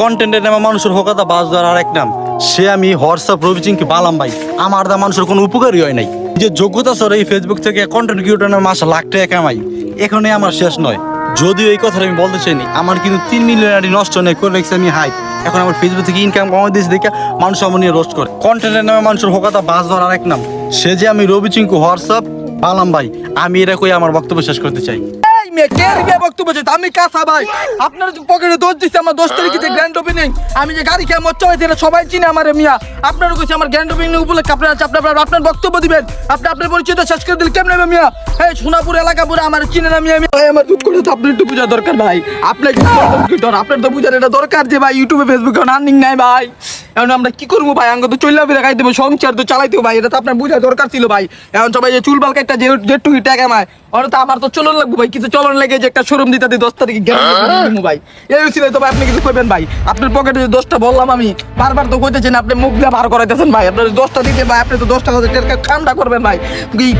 কন্টেন্টের নামে মানুষের হোকাতা বাস দেওয়ার আরেক নাম। সে আমি হোয়াটসঅ্যাপ রবিচিংকে বালাম ভাই। আমার দা মানুষের কোনো উপকারই হয় নাই। যে যোগ্যতা সর এই ফেসবুক থেকে কন্টেন্ট ক্রিয়েটর মাসে লাখ টাকা কামাই এখানে আমার শেষ নয়। যদিও এই কথাটা আমি বলতে চাইনি, আমার কিন্তু তিন মিলিয়ন আইডি নষ্ট নেই করে রেখেছি আমি হাই। এখন আমার ফেসবুক থেকে ইনকাম কমাই দিয়েছি, দেখে মানুষ আমার নিয়ে রোস্ট করে। কন্টেন্টের নামে মানুষের হোকাতা বাস দেওয়ার আরেক নাম। সে যে আমি রবি চিঙ্কু হোয়াটসঅ্যাপ বালাম ভাই। আমি এটা কই আমার বক্তব্য শেষ করতে চাই? বক্তব্য? আমি ভাই। আপনার দোষ দিচ্ছে আমার দোষ আমি যে গাড়ি সবাই চিনে আমার মিয়া। আপনারও কইছে আমার আপনার আপনার আপনার- আপনার বক্তব্য দিবেন। আপনি আপনার শেষ করে দিলে কেমন সোনাপুর এলাকা পুরো আমার চিনে না মিয়া। এই আমার আপনার একটু বোঝা দরকার ভাই। আপনার আপনার তো বুঝার এটা দরকার যে ভাই ইউটিউবে ফেসবুকে নাই ভাই। এখন আমরা কি করব ভাই? আঙ্গ তো চল্লা ফিরে হবে সংসার তো চালাইতে ভাই এটা তো আপনার বোঝা দরকার ছিল ভাই। এখন সবাই যে চুল বালকা একটা যে যেটু টাকা মায় ওরা তো আমার তো চলন লাগবো ভাই কিছু চলন লেগে যে একটা শোরুম দিতে দিই দশ তারিখে গেলাম ভাই। এই ছিল তো ভাই আপনি কিছু করবেন ভাই। আপনার পকেটে যে দশটা বললাম আমি বারবার তো কইতেছেন আপনি মুখ দিয়ে বার করাইতেছেন ভাই। আপনার দশটা দিতে ভাই আপনি তো দশটা হাজার টাকা ঠান্ডা করবেন ভাই।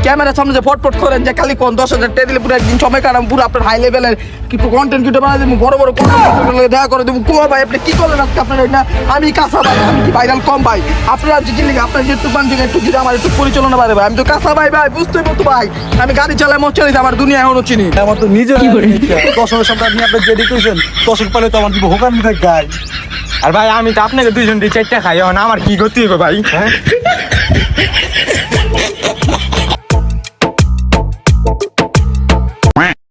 ক্যামেরার সামনে যে ফটফট করেন যে খালি কোন দশ হাজার টাকা দিলে পুরো একদিন সময় কাটাম পুরো আপনার হাই লেভেলের কিছু কন্টেন্ট কিটে বানাই দেবো বড় বড় কন্টেন্ট দেখা করে দেবো কোয়া ভাই আপনি কি করলেন আজকে আপনার এটা আমি কাঁচা ভাই। আমি কি ভাইরাল কম ভাই? আপনারা যে লিখে আপনার যে পান থেকে একটু যদি আমার একটু পরিচালনা পারে ভাই। আমি তো কাঁচা ভাই ভাই বুঝতে পারতো ভাই। আমি গাড়ি চালাই মত চালিয়েছি আমার দুনিয়া এখনও চিনি। আমার তো নিজের দশকের সামনে আপনি আপনার যে করেছেন দশক পালে তো আমার দিব হোকান গাই আর ভাই আমি তো আপনাকে দুইজন দিয়ে চারটা খাই এখন আমার কি গতি হবে ভাই? হ্যাঁ?